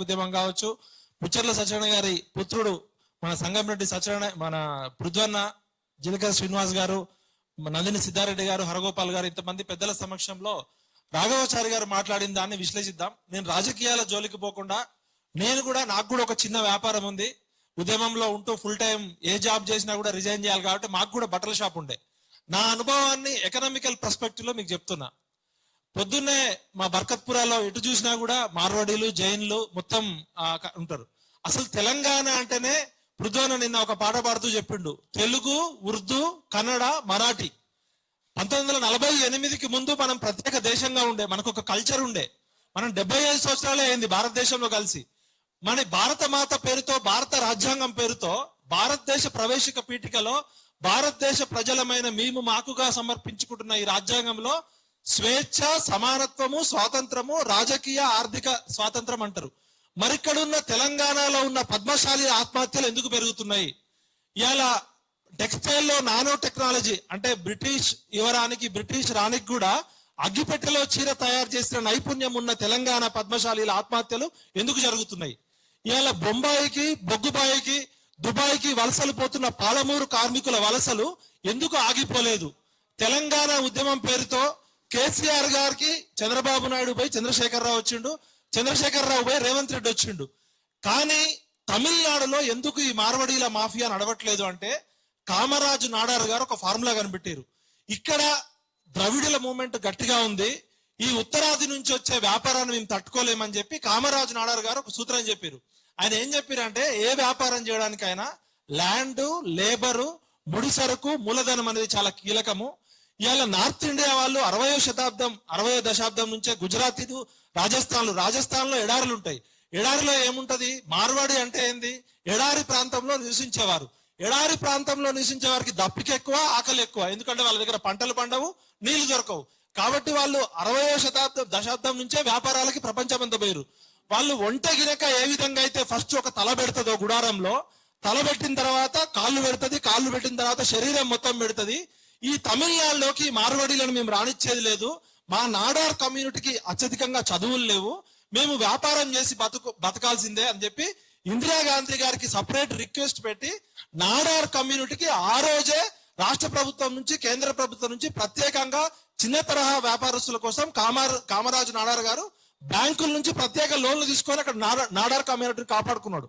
ఉద్యమం కావచ్చు. పుచ్చర్ల సత్యనారాయణ గారి పుత్రుడు మన సంగంరెడ్డి సత్యనారాయణ మన పృథ్వన్న జిలకర శ్రీనివాస్ గారు నందిని సిద్ధారెడ్డి గారు హరగోపాల్ గారు ఇంతమంది పెద్దల సమక్షంలో రాఘవాచారి గారు మాట్లాడిన దాన్ని విశ్లేషిద్దాం. నేను రాజకీయాల జోలికి పోకుండా నేను కూడా నాకు కూడా ఒక చిన్న వ్యాపారం ఉంది. ఉద్యమంలో ఉంటూ ఫుల్ టైం ఏ జాబ్ చేసినా కూడా రిజైన్ చేయాలి కాబట్టి మాకు కూడా బట్టల షాప్ ఉండే. నా అనుభవాన్ని ఎకనామికల్ పర్స్పెక్టివ్లో మీకు చెప్తున్నా. పొద్దున్నే మా బర్కత్పురాలో ఎటు చూసినా కూడా మార్వాడీలు జైన్లు మొత్తం ఉంటారు. అసలు తెలంగాణ అంటేనే పృథ్వన నిన్న ఒక పాట పాడుతూ చెప్పిండు. తెలుగు ఉర్దూ కన్నడ మరాఠీ. పంతొమ్మిది వందల నలభై ఎనిమిదికి ముందు మనం ప్రత్యేక దేశంగా ఉండే మనకు ఒక కల్చర్ ఉండే. మనం డెబ్బై ఐదు సంవత్సరాలే అయింది భారతదేశంలో కలిసి. మన భారత మాత పేరుతో భారత రాజ్యాంగం పేరుతో భారతదేశ ప్రవేశిక పీఠికలో భారతదేశ ప్రజలమైన మేము మాకుగా సమర్పించుకుంటున్న ఈ రాజ్యాంగంలో స్వేచ్ఛ సమానత్వము స్వాతంత్రము రాజకీయ ఆర్థిక స్వాతంత్రం అంటారు. మరిక్కడున్న తెలంగాణలో ఉన్న పద్మశాలి ఆత్మహత్యలు ఎందుకు పెరుగుతున్నాయి? ఇలా టెక్స్టైల్లో నానో టెక్నాలజీ అంటే బ్రిటిష్ యువరానికి బ్రిటిష్ రానికి కూడా అగ్గిపెట్టెలో చీర తయారు చేసిన నైపుణ్యం ఉన్న తెలంగాణ పద్మశాలీల ఆత్మహత్యలు ఎందుకు జరుగుతున్నాయి? ఇవాళ బొంబాయికి బొగ్గుబాయికి దుబాయ్కి వలసలు పోతున్న పాలమూరు కార్మికుల వలసలు ఎందుకు ఆగిపోలేదు? తెలంగాణ ఉద్యమం పేరుతో కేసీఆర్ గారికి చంద్రబాబు నాయుడు పై చంద్రశేఖరరావు వచ్చిండు. చంద్రశేఖరరావు పోయి రేవంత్ రెడ్డి వచ్చిండు. కానీ తమిళనాడులో ఎందుకు ఈ మార్వడీల మాఫియా నడవట్లేదు అంటే కామరాజు నాడారు గారు ఒక ఫార్ములా కనిపెట్టారు. ఇక్కడ ద్రవిడుల మూమెంట్ గట్టిగా ఉంది. ఈ ఉత్తరాది నుంచి వచ్చే వ్యాపారాన్ని మేము తట్టుకోలేమని చెప్పి కామరాజు నాడారు గారు ఒక సూత్రం చెప్పారు. ఆయన ఏం చెప్పారంటే ఏ వ్యాపారం చేయడానికైనా ల్యాండ్ లేబరు ముడి సరుకు మూలధనం అనేది చాలా కీలకము. ఇవాళ నార్త్ ఇండియా వాళ్ళు అరవయో శతాబ్దం అరవయో దశాబ్దం నుంచే గుజరాత్ రాజస్థాన్లు రాజస్థాన్లో ఎడారులు ఉంటాయి. ఎడారిలో ఏముంటది? మార్వాడి అంటే ఏంది? ఎడారి ప్రాంతంలో నివసించేవారు. ఎడారి ప్రాంతంలో నివసించే వారికి దప్పిక ఎక్కువ ఆకలి ఎక్కువ. ఎందుకంటే వాళ్ళ దగ్గర పంటలు పండవు నీళ్ళు దొరకవు. కాబట్టి వాళ్ళు అరవయో శతాబ్దం దశాబ్దం నుంచే వ్యాపారాలకి ప్రపంచమంత పోయారు వాళ్ళు ఒంట గినక ఏ విధంగా అయితే ఫస్ట్ ఒక తల పెడుతుందో గుడారంలో తల పెట్టిన తర్వాత కాళ్ళు పెడుతుంది కాళ్ళు పెట్టిన తర్వాత శరీరం మొత్తం పెడుతుంది. ఈ తమిళనాడులోకి మార్వాడీలను మేము రానిచ్చేది లేదు. మా నాడార్ కమ్యూనిటీకి అత్యధికంగా చదువులు లేవు. మేము వ్యాపారం చేసి బతుకు బతకాల్సిందే అని చెప్పి ఇందిరాగాంధీ గారికి సపరేట్ రిక్వెస్ట్ పెట్టి నాడార్ కమ్యూనిటీకి ఆ రోజే రాష్ట్ర ప్రభుత్వం నుంచి కేంద్ర ప్రభుత్వం నుంచి ప్రత్యేకంగా చిన్న తరహా వ్యాపారస్తుల కోసం కామార్ కామరాజు నాడార్ గారు బ్యాంకుల నుంచి ప్రత్యేక లోన్లు తీసుకొని అక్కడ నాడార్ కమ్యూనిటీని కాపాడుకున్నాడు.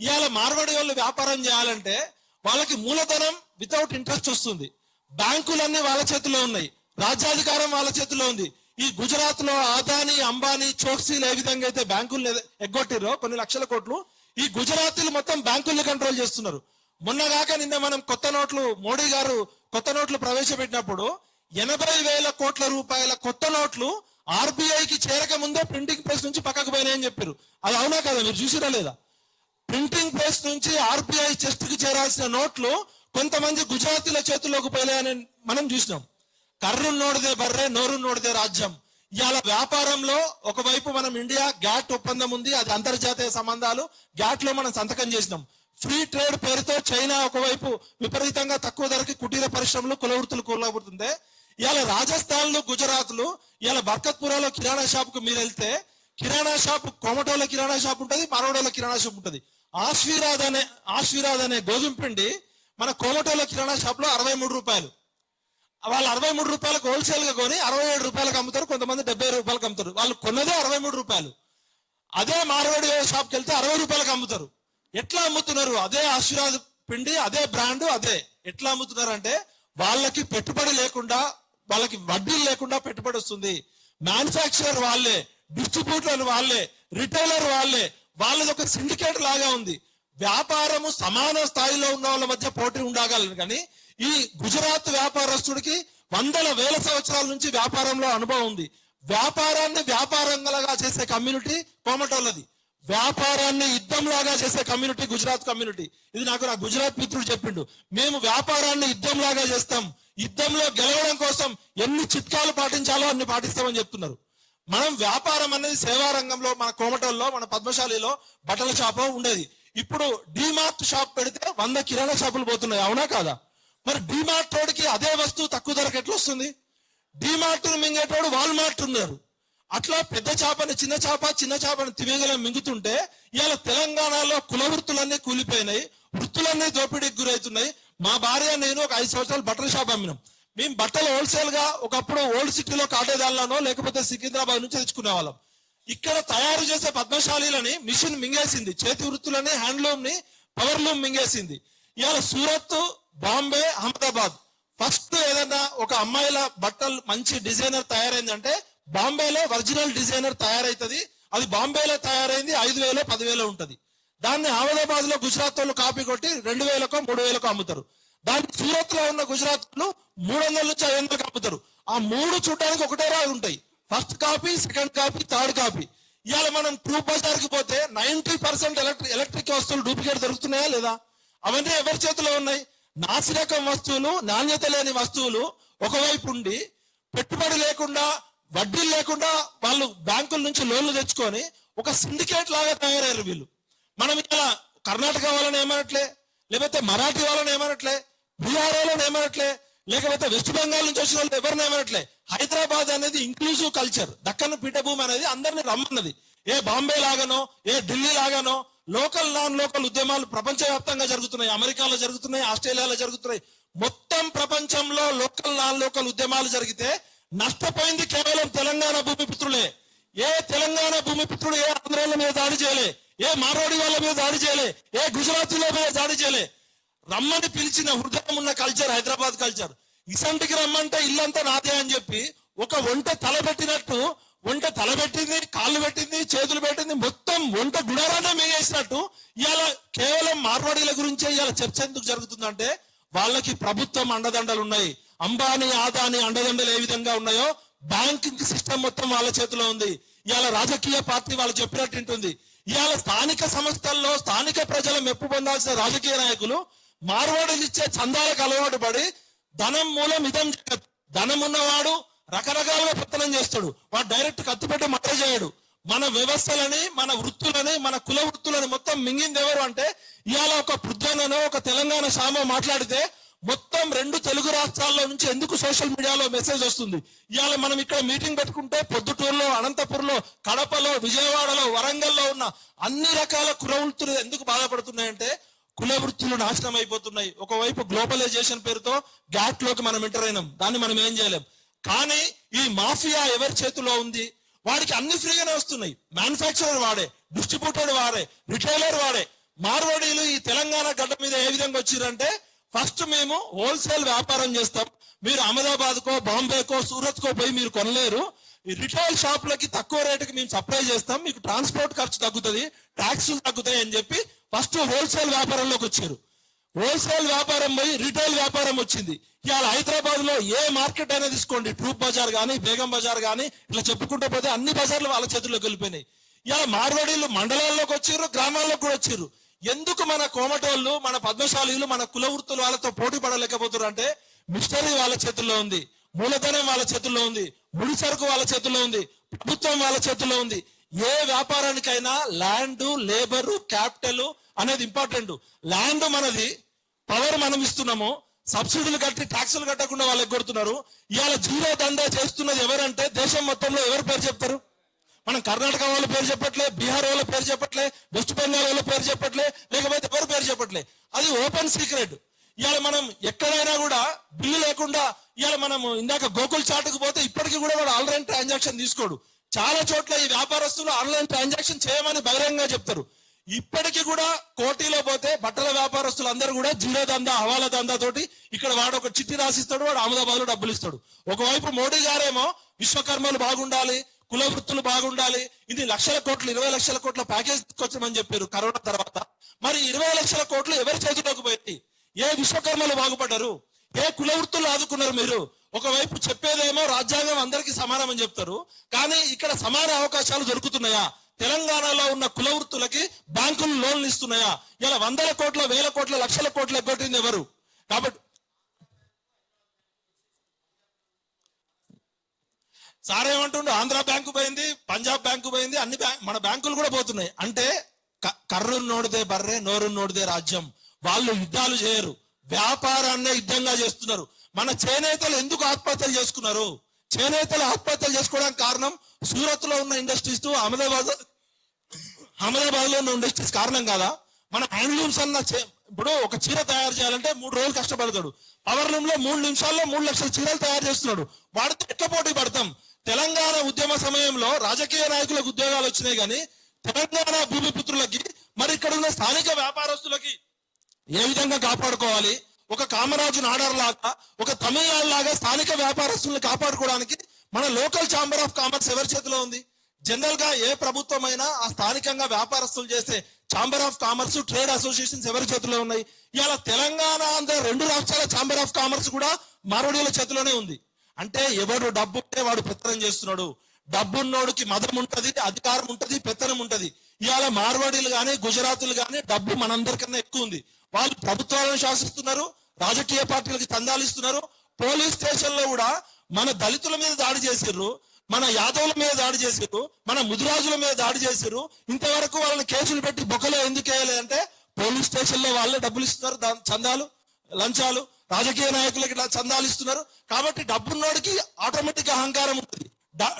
ఇవాళ మార్వాడి వాళ్ళు వ్యాపారం చేయాలంటే వాళ్ళకి మూలధనం వితౌట్ ఇంట్రెస్ట్ వస్తుంది. బ్యాంకులన్నీ వాళ్ళ చేతిలో ఉన్నాయి. రాజ్యాధికారం వాళ్ళ చేతిలో ఉంది. ఈ గుజరాత్లో ఆదాని అంబానీ చోక్సీలు ఏ విధంగా అయితే బ్యాంకులు ఎగ్గొట్టిరో కొన్ని లక్షల కోట్లు ఈ గుజరాతీలు మొత్తం బ్యాంకుల్ని కంట్రోల్ చేస్తున్నారు. మొన్నగాక నిన్న మనం కొత్త నోట్లు మోడీ గారు కొత్త నోట్లు ప్రవేశపెట్టినప్పుడు ఎనభై వేల కోట్ల రూపాయల కొత్త నోట్లు ఆర్బీఐకి చేరక ముందే ప్రింటింగ్ ప్రెస్ నుంచి పక్కకు పోయినాయని చెప్పారు అది అవునా కదా? మీరు చూసిరా లేదా? ప్రింటింగ్ ప్రెస్ నుంచి ఆర్బీఐ చెస్ట్కి చేరాల్సిన నోట్లు కొంతమంది గుజరాతీల చేతుల్లోకి పోయాయని మనం చూసినాం. కర్రు నోడిదే బర్రె నోరు నోడిదే రాజ్యం. ఇవాళ వ్యాపారంలో ఒకవైపు మనం ఇండియా గ్యాట్ ఒప్పందం ఉంది అది అంతర్జాతీయ సంబంధాలు. గ్యాట్లో మనం సంతకం చేసినాం. ఫ్రీ ట్రేడ్ పేరుతో చైనా ఒకవైపు విపరీతంగా తక్కువ ధరకి కుటీర పరిశ్రమలు కులవృత్తులు కూలబడుతుంది ఇవాళ రాజస్థాన్లో గుజరాత్లు ఇవాళ బర్కత్పురాలో కిరాణా షాప్కు మీరు వెళ్తే కిరాణా షాప్ కోమటోల కిరాణా షాప్ ఉంటుంది మరవడోల కిరాణా షాప్ ఉంటుంది. ఆశ్వీరాద్ అనే ఆశ్వీరాద్ అనే గోధుమ పిండి మన కోమటోలో కిరాణా షాప్లో అరవై మూడు రూపాయలు. వాళ్ళు అరవై మూడు రూపాయలకు హోల్సేల్గా కొని అరవై ఏడు రూపాయలకు అమ్ముతారు కొంతమంది డెబ్బై రూపాయలకు అమ్ముతారు. వాళ్ళు కొన్నదే అరవై మూడు రూపాయలు. అదే మార్వాడి షాప్కి వెళ్తే అరవై రూపాయలకు అమ్ముతారు. ఎట్లా అమ్ముతున్నారు? అదే ఆశీర్వాద్ పిండి అదే బ్రాండ్ అదే. ఎట్లా అమ్ముతున్నారు అంటే వాళ్ళకి పెట్టుబడి లేకుండా వాళ్ళకి వడ్డీలు లేకుండా పెట్టుబడి వస్తుంది. మ్యానుఫాక్చరర్ వాళ్ళే డిస్ట్రిబ్యూటర్ వాళ్ళే రిటైలర్ వాళ్ళే వాళ్ళది ఒక సిండికేట్ లాగా ఉంది. వ్యాపారము సమాన స్థాయిలో ఉన్న వాళ్ళ మధ్య పోటీ ఉండగలరు కానీ ఈ గుజరాత్ వ్యాపారస్తుడికి వందల వేల సంవత్సరాల నుంచి వ్యాపారంలో అనుభవం ఉంది. వ్యాపారాన్ని వ్యాపారంగా చేసే కమ్యూనిటీ కోమటోళ్ళది. వ్యాపారాన్ని యుద్ధంలాగా చేసే కమ్యూనిటీ గుజరాత్ కమ్యూనిటీ. ఇది నాకు నా గుజరాత్ మిత్రుడు చెప్పిండు. మేము వ్యాపారాన్ని యుద్ధంలాగా చేస్తాం. యుద్ధంలో గెలవడం కోసం ఎన్ని చిట్కాలు పాటించాలో అన్ని పాటిస్తామని చెప్తున్నారు. మనం వ్యాపారం అనేది సేవా రంగంలో మన కోమటల్లో మన పద్మశాలిలో బట్టల షాపు ఉండేది. ఇప్పుడు డిమార్ట్ షాప్ పెడితే వంద కిరాణా షాపులు పోతున్నాయి అవునా కాదా? మరి డిమార్ట్ రోడ్కి అదే వస్తువు తక్కువ ధరకు ఎట్లా వస్తుంది? డిమార్ట్ మింగేటోడు వాల్మార్ట్ ఉన్నారు. అట్లా పెద్ద చేపని చిన్న చేప చిన్న చేపని తిమింగలం మింగుతుంటే ఇవాళ తెలంగాణలో కుల వృత్తులన్నీ కూలిపోయినాయి వృత్తులన్నీ దోపిడీకి గురవుతున్నాయి. మా భార్య నేను ఒక ఐదు సంవత్సరాలు బట్టల షాప్ అమ్మినాం. మేము బట్టలు హోల్సేల్గా ఒకప్పుడు ఓల్డ్ సిటీలో కాటేదాల్లానో లేకపోతే సికింద్రాబాద్ నుంచి తెచ్చుకునే వాళ్ళం ఇక్కడ తయారు చేసే పద్మశాలీలని మిషన్ మింగేసింది. చేతి వృత్తులని హ్యాండ్లూమ్ని పవర్ లూమ్ మింగేసింది. ఇవాళ సూరత్ బాంబే అహ్మదాబాద్. ఫస్ట్ ఏదైనా ఒక అమ్మాయిల బట్టలు మంచి డిజైనర్ తయారైందంటే బాంబేలో ఒరిజినల్ డిజైనర్ తయారైతుంది. అది బాంబేలో తయారైంది ఐదు వేలు పదివేలు ఉంటుంది. దాన్ని అహ్మదాబాద్లో గుజరాత్ వాళ్ళు కాపీ కొట్టి రెండు వేలకో మూడు వేలకో అమ్ముతారు. దాన్ని సూరత్లో ఉన్న గుజరాత్లో మూడు వందల నుంచి ఐదు వందలకు అమ్ముతారు. ఆ మూడు చూడడానికి ఒకటే రాగా ఉంటాయి. First copy second copy third copy. ఇవాళ మనం ట్రూప్ బజార్కి పోతే నైన్టీ పర్సెంట్ ఎలక్ట్రిక్ ఎలక్ట్రిక్ వస్తువులు డూప్లికేట్ దొరుకుతున్నాయా లేదా? అవన్నీ ఎవరి చేతిలో ఉన్నాయి? నాసిరకం వస్తువులు నాణ్యత లేని వస్తువులు ఒకవైపు ఉండి పెట్టుబడి లేకుండా వడ్డీలు లేకుండా వాళ్ళు బ్యాంకుల నుంచి లోన్లు తెచ్చుకొని ఒక సిండికేట్ లాగా తయారయ్యారు వీళ్ళు. మనం ఇలా కర్ణాటక వాళ్ళని ఏమనట్లే? లేకపోతే మరాఠీ వాళ్ళని ఏమనట్లే? బీహార్ వాళ్ళని ఏమనట్లే? లేకపోతే వెస్ట్ బెంగాల్ నుంచి వచ్చిన వాళ్ళు ఎవరిని ఏమనట్లే? హైదరాబాద్ అనేది ఇంక్లూజివ్ కల్చర్ దక్కన్ పీఠభూమి అనేది అందరిని రమ్మన్నది. ఏ బాంబే లాగానో ఏ ఢిల్లీ లాగానో లోకల్ నాన్ లోకల్ ఉద్యమాలు ప్రపంచవ్యాప్తంగా జరుగుతున్నాయి. అమెరికాలో జరుగుతున్నాయి ఆస్ట్రేలియాలో జరుగుతున్నాయి. మొత్తం ప్రపంచంలో లోకల్ నాన్ లోకల్ ఉద్యమాలు జరిగితే నష్టపోయింది కేవలం తెలంగాణ భూమిపుత్రులే ఏ తెలంగాణ భూమిపుత్రుడు ఏ ఆంధ్రాల మీద దాడి చేయలే ఏ మార్వాడి వాళ్ళ మీద దాడి చేయలే ఏ గుజరాతీల మీద దాడి చేయలే. రమ్మని పిలిచిన హృదయం ఉన్న కల్చర్ హైదరాబాద్ కల్చర్ ఇసంటికి రమ్మంటే ఇల్లంతా నాదే అని చెప్పి ఒక వంట తలబెట్టినట్టు వంట తలబెట్టింది కాళ్ళు పెట్టింది చేతులు పెట్టింది మొత్తం వంట గుడారానే మేగేసినట్టు ఇవాళ కేవలం మార్వాడీల గురించే ఇవాళ చర్చ ఎందుకు జరుగుతుందంటే వాళ్ళకి ప్రభుత్వం అండదండలు ఉన్నాయి. అంబానీ ఆదాని అండదండలు ఏ విధంగా ఉన్నాయో బ్యాంకింగ్ సిస్టమ్ మొత్తం వాళ్ళ చేతిలో ఉంది. ఇవాళ రాజకీయ పార్టీ వాళ్ళు చెప్పినట్టు ఉంటుంది ఇవాళ స్థానిక సంస్థల్లో స్థానిక ప్రజల మెప్పు పొందాల్సిన రాజకీయ నాయకులు మార్వాడీలు ఇచ్చే చందాలకు అలవాటు పడి ధనం మూలం ఇదం జగత్. ధనం ఉన్నవాడు రకరకాలుగా పెత్తనం చేస్తాడు. వాడు డైరెక్ట్ కత్తిపెట్టి మర్ర చేయడు. మన వ్యవస్థలని మన వృత్తులని మన కుల వృత్తులని మొత్తం మింగింది ఎవరు అంటే ఇవాళ ఒక పృథ్వనో ఒక తెలంగాణ సామ మాట్లాడితే మొత్తం రెండు తెలుగు రాష్ట్రాల్లో నుంచి ఎందుకు సోషల్ మీడియాలో మెసేజ్ వస్తుంది? ఇవాళ మనం ఇక్కడ మీటింగ్ పెట్టుకుంటే పొద్దుటూరులో అనంతపురంలో కడపలో విజయవాడలో వరంగల్లో ఉన్న అన్ని రకాల కుల వృత్తులు ఎందుకు బాధపడుతున్నాయంటే కుల వృత్తులు నాశనం అయిపోతున్నాయి. ఒకవైపు గ్లోబలైజేషన్ పేరుతో గ్యాట్లోకి మనం ఎంటర్ అయినాం. దాన్ని మనం ఏం చేయలేం. కానీ ఈ మాఫియా ఎవరి చేతిలో ఉంది? వాడికి అన్ని ఫ్రీగానే వస్తున్నాయి. మ్యానుఫ్యాక్చరర్ వాడే డిస్ట్రిబ్యూటర్ వాడే రిటైలర్ వాడే. మార్వాడీలు ఈ తెలంగాణ గడ్డ మీద ఏ విధంగా వచ్చిరంటే ఫస్ట్ మేము హోల్సేల్ వ్యాపారం చేస్తాం. మీరు అహ్మదాబాద్ కో బాంబేకో సూరత్ కో పోయి మీరు కొనలేరు. ఈ రిటైల్ షాపులకి తక్కువ రేటుకి మేము సప్లై చేస్తాం. మీకు ట్రాన్స్పోర్ట్ ఖర్చు తగ్గుతుంది ట్యాక్సులు తగ్గుతాయి అని చెప్పి ఫస్ట్ హోల్సేల్ వ్యాపారంలోకి వచ్చారు. హోల్సేల్ వ్యాపారం పోయి రిటైల్ వ్యాపారం వచ్చింది. ఇవాళ హైదరాబాద్లో ఏ మార్కెట్ అయినా తీసుకోండి. ట్రూప్ బజార్ కానీ బేగం బజార్ కానీ ఇట్లా చెప్పుకుంటూ పోతే అన్ని బజార్లు వాళ్ళ చేతుల్లోకి వెళ్ళిపోయినాయి ఇవాళ మార్వాడీలు మండలాల్లోకి వచ్చారు గ్రామాల్లోకి కూడా వచ్చారు. ఎందుకు మన కోమటోళ్ళు మన పద్మశాలీలు మన కుల వృత్తులు వాళ్ళతో పోటీ పడలేకపోతున్నారు అంటే మిషనరీ వాళ్ళ చేతుల్లో ఉంది. మూలధనం వాళ్ళ చేతుల్లో ఉంది. ముడి సరుకు వాళ్ళ చేతుల్లో ఉంది. ప్రభుత్వం వాళ్ళ చేతుల్లో ఉంది. ఏ వ్యాపారానికైనా ల్యాండ్ లేబరు క్యాపిటల్ అనేది ఇంపార్టెంట్ ల్యాండ్ మనది పవర్ మనం ఇస్తున్నాము సబ్సిడీలు కట్టి ట్యాక్సులు కట్టకుండా వాళ్ళకి కొడుతున్నారు ఇవాళ జీరో దందా చేస్తున్నది ఎవరంటే దేశం మొత్తంలో ఎవరు పేరు చెప్తారు? మనం కర్ణాటక వాళ్ళ పేరు చెప్పట్లే బీహార్ వాళ్ళ పేరు చెప్పట్లే వెస్ట్ బెంగాల్ వాళ్ళ పేరు చెప్పట్లే లేకపోతే ఎవరు పేరు చెప్పట్లే? అది ఓపెన్ సీక్రెట్ ఇవాళ మనం ఎక్కడైనా కూడా బిల్లు లేకుండా ఇవాళ మనం ఇందాక గోకుల్ చాటుకు పోతే ఇప్పటికీ కూడా వాడు ఆన్లైన్ ట్రాన్సాక్షన్ తీసుకోడు. చాలా చోట్ల ఈ వ్యాపారస్తులు ఆన్లైన్ ట్రాన్సాక్షన్ చేయమని బహిరంగంగా చెప్తారు. ఇప్పటికీ కూడా కోటిలో పోతే బట్టల వ్యాపారస్తులు అందరూ కూడా జీరో దందా హవాలా దందా తోటి ఇక్కడ వాడు ఒక చిట్టి రాసిస్తాడు వాడు అహ్మదాబాద్లో డబ్బులు ఇస్తాడు. ఒకవైపు మోడీ గారేమో విశ్వకర్మలు బాగుండాలి కుల వృత్తులు బాగుండాలి ఇది లక్షల కోట్లు ఇరవై లక్షల కోట్ల ప్యాకేజ్ తీసుకొచ్చామని చెప్పారు కరోనా తర్వాత. మరి ఇరవై లక్షల కోట్లు ఎవరి చేతిలోకి పోయింది? ఏ విశ్వకర్మలు బాగుపడ్డారు? ఏ కుల వృత్తులు ఆదుకున్నారు మీరు? ఒకవైపు చెప్పేదేమో రాజ్యాంగం అందరికీ సమానమని చెప్తారు కానీ ఇక్కడ సమాన అవకాశాలు దొరుకుతున్నాయా? తెలంగాణలో ఉన్న కులవృత్తులకి బ్యాంకులు లోన్లు ఇస్తున్నాయా? ఇలా వందల కోట్ల వేల కోట్ల లక్షల కోట్ల ఎగ్గొట్టింది ఎవరు? కాబట్టి సార్ ఏమంటుండు? ఆంధ్ర బ్యాంకు పోయింది పంజాబ్ బ్యాంకు పోయింది అన్ని బ్యాంక్ మన బ్యాంకులు కూడా పోతున్నాయి. అంటే క- కర్రు నోడిదే బర్రె నోరు నోడిదే రాజ్యం. వాళ్ళు యుద్ధాలు చేయరు. వ్యాపారాన్నే యుద్ధంగా చేస్తున్నారు. మన చేనేతలు ఎందుకు ఆత్మహత్యలు చేసుకున్నారు? చేనేతలు ఆత్మహత్యలు చేసుకోవడానికి కారణం సూరత్లో ఉన్న ఇండస్ట్రీస్ అహ్మదాబాద్ అహ్మదాబాద్లో ఉన్న ఇండస్ట్రీస్ కారణం కాదా? మన హ్యాండ్లూమ్స్ అన్న చే- ఇప్పుడు ఒక చీర తయారు చేయాలంటే మూడు రోజులు కష్టపడతాడు. పవర్ లూమ్లో మూడు నిమిషాల్లో మూడు లక్షల చీరలు తయారు చేస్తున్నాడు. వాడితో ఎట్లా పోటీ పడతాం? తెలంగాణ ఉద్యమ సమయంలో రాజకీయ నాయకులకు ఉద్యోగాలు వచ్చినాయి కానీ తెలంగాణ భూమిపుత్రులకి మరి ఇక్కడ ఉన్న స్థానిక వ్యాపారస్తులకి ఏ విధంగా కాపాడుకోవాలి? ఒక కామరాజు నాడార్ లాగా ఒక తమిళనాడు లాగా స్థానిక వ్యాపారస్తులను కాపాడుకోవడానికి మన లోకల్ ఛాంబర్ ఆఫ్ కామర్స్ ఎవరి చేతిలో ఉంది? జనరల్గా ఏ ప్రభుత్వం అయినా ఆ స్థానికంగా వ్యాపారస్తులు చేసే chamber of commerce trade associations ఎవరి చేతిలో ఉన్నాయి? ఇవాళ తెలంగాణ ఆంధ్ర రెండు రాష్ట్రాల ఛాంబర్ ఆఫ్ కామర్స్ కూడా మారోడీల చేతిలోనే ఉంది. అంటే ఎవడు డబ్బు ఉంటే వాడు పెత్తనం చేస్తున్నాడు. డబ్బున్నోడికి మదం ఉంటది అధికారం ఉంటది పెత్తనం ఉంటది. ఇవాళ మార్వాడీలు గాని గుజరాతీలు గాని డబ్బు మనందరికన్నా ఎక్కువ ఉంది. వాళ్ళు ప్రభుత్వాలను శాసిస్తున్నారు రాజకీయ పార్టీలకు చందాలు ఇస్తున్నారు. పోలీస్ స్టేషన్లో కూడా మన దళితుల మీద దాడి చేసిర్రు. మన యాదవుల మీద దాడి చేశారు మన ముదిరాజుల మీద దాడి చేశారు ఇంతవరకు వాళ్ళని కేసులు పెట్టి బొక్కలో ఎందుకు వేయలేదంటే పోలీస్ స్టేషన్లో వాళ్ళే డబ్బులు ఇస్తున్నారు చందాలు లంచాలు రాజకీయ నాయకులకి చందాలు ఇస్తున్నారు. కాబట్టి డబ్బున్నోడికి ఆటోమేటిక్ అహంకారం ఉంటుంది.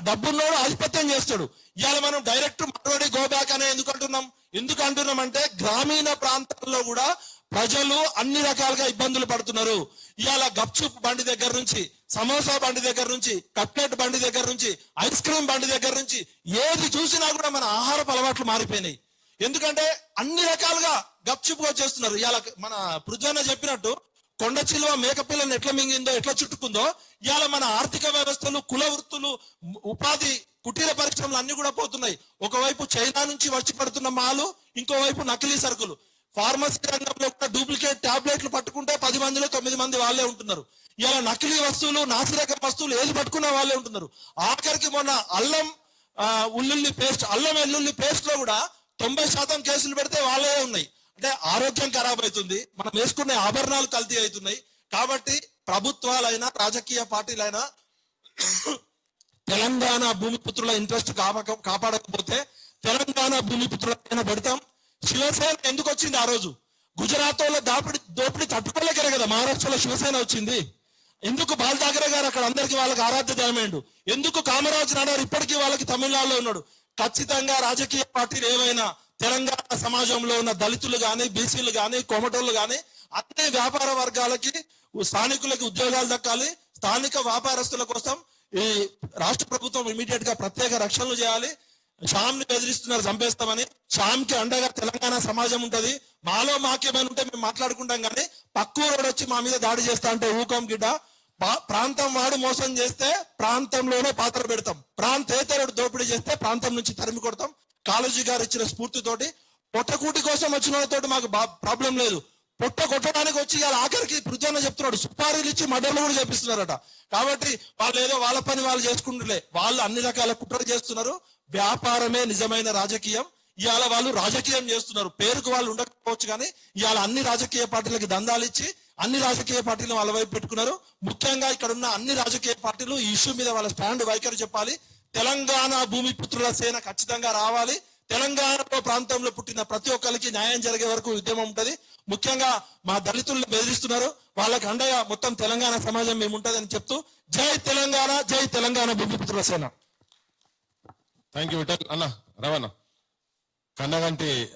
డబ్బున్నోడు ఆధిపత్యం చేస్తాడు. ఇవాళ మనం డైరెక్ట్ మనోడి గో బ్యాక్ అనే ఎందుకు అంటున్నాం? ఎందుకు అంటున్నాం అంటే గ్రామీణ ప్రాంతాల్లో కూడా ప్రజలు అన్ని రకాలుగా ఇబ్బందులు పడుతున్నారు. ఇవాళ గప్చుప్ బండి దగ్గర నుంచి సమోసా బండి దగ్గర నుంచి కట్లెట్ బండి దగ్గర నుంచి ఐస్ క్రీమ్ బండి దగ్గర నుంచి ఏది చూసినా కూడా మన ఆహారపు అలవాట్లు మారిపోయినాయి. ఎందుకంటే అన్ని రకాలుగా గప్చుపుగా చేస్తున్నారు. ఇవాళ మన పృథ్వన్న చెప్పినట్టు కొండ చిలువ మేకపిల్లని ఎట్లా మింగిందో ఎట్లా చుట్టుకుందో ఇవాళ మన ఆర్థిక వ్యవస్థలు కుల వృత్తులు ఉపాధి కుటీర పరిశ్రమలు అన్ని కూడా పోతున్నాయి. ఒకవైపు చైనా నుంచి వచ్చి పడుతున్న మాలు ఇంకోవైపు నకిలీ సరుకులు. ఫార్మసీ రంగంలో కూడా డూప్లికేట్ టాబ్లెట్లు పట్టుకుంటే పది మందిలో తొమ్మిది మంది వాళ్ళే ఉంటున్నారు. ఇలా నకిలీ వస్తువులు నాసిరకం వస్తువులు ఏది పట్టుకున్న వాళ్ళే ఉంటున్నారు. ఆఖరికి మొన్న అల్లం ఉల్లుల్లి పేస్ట్ అల్లం వెల్లుల్లి పేస్ట్లో కూడా తొంభై శాతం కేసులు పెడితే వాళ్ళే ఉన్నాయి. అంటే ఆరోగ్యం ఖరాబ్ అవుతుంది. మనం వేసుకునే ఆభరణాలు కల్తీ అవుతున్నాయి. కాబట్టి ప్రభుత్వాలైనా రాజకీయ పార్టీలైనా తెలంగాణ భూమిపుత్రుల ఇంట్రెస్ట్ కాపాక కాపాడకపోతే తెలంగాణ భూమిపుత్రులైనా పెడతాం. శివసేన ఎందుకు వచ్చింది ఆ రోజు? గుజరాత్ వాళ్ళ దాపిడి దోపిడి తట్టుకోలేకరే కదా మహారాష్ట్రలో శివసేన వచ్చింది. ఎందుకు బాల్ గారు అక్కడ అందరికి వాళ్ళకి ఆరాధ్య దయమేండు? ఎందుకు కామరాజు నాడారు ఇప్పటికీ వాళ్ళకి తమిళనాడులో ఉన్నాడు? ఖచ్చితంగా రాజకీయ పార్టీలు ఏవైనా తెలంగాణ సమాజంలో ఉన్న దళితులు కానీ బీసీలు కానీ కోమటోళ్ళు కానీ అన్ని వ్యాపార వర్గాలకి స్థానికులకి ఉద్యోగాలు దక్కాలి. స్థానిక వ్యాపారస్తుల కోసం ఈ రాష్ట్ర ప్రభుత్వం ఇమీడియట్గా ప్రత్యేక రక్షణలు చేయాలి. షామ్ని బెదిరిస్తున్నారు చంపేస్తామని. షామ్కి అండగా తెలంగాణ సమాజం ఉంటది. మాలో మాకేమైనా ఉంటే మేము మాట్లాడుకుంటాం కానీ పక్కూరోడు వచ్చి మా మీద దాడి చేస్తా అంటే ఊకం గిడ్డ. ప్రాంతం వాడు మోసం చేస్తే ప్రాంతంలోనే పాత్ర పెడతాం. ప్రాంతేతరుడు దోపిడీ చేస్తే ప్రాంతం నుంచి తరిమి కొడతాం. కాళోజీ గారు ఇచ్చిన స్ఫూర్తితోటి పొట్టకూటి కోసం వచ్చిన వాళ్ళతోటి మాకు ప్రాబ్లం లేదు. పొట్ట కొట్టడానికి వచ్చి ఇవాళ ఆఖరికి పృథ్వన్న చెప్తున్నాడు సుపారీలు ఇచ్చి మర్డర్లు కూడా చేపిస్తున్నారట. కాబట్టి వాళ్ళు ఏదో వాళ్ళ పని వాళ్ళు చేసుకుంటులే వాళ్ళు అన్ని రకాల కుట్రలు చేస్తున్నారు. వ్యాపారమే నిజమైన రాజకీయం. ఇవాళ వాళ్ళు రాజకీయం చేస్తున్నారు. పేరుకు వాళ్ళు ఉండకపోవచ్చు కానీ ఇవాళ అన్ని రాజకీయ పార్టీలకి దందాలు ఇచ్చి అన్ని రాజకీయ పార్టీలు వాళ్ళ వైపు పెట్టుకున్నారు. ముఖ్యంగా ఇక్కడ ఉన్న అన్ని రాజకీయ పార్టీలు ఈ ఇష్యూ మీద వాళ్ళ స్టాండ్ వైఖరి చెప్పాలి. తెలంగాణ భూమి పుత్రుల సేన ఖచ్చితంగా రావాలి. తెలంగాణలో ప్రాంతంలో పుట్టిన ప్రతి ఒక్కరికి న్యాయం జరిగే వరకు ఉద్యమం ఉంటుంది. ముఖ్యంగా మా దళితులను బెదిరిస్తున్నారు. వాళ్ళకి అండగా మొత్తం తెలంగాణ సమాజం మేము ఉంటుందని చెప్తూ జై తెలంగాణ జై తెలంగాణ భూమిపుత్రుల సేన. Thank you Vithal. అన్న రవాణా. కన్నగంటి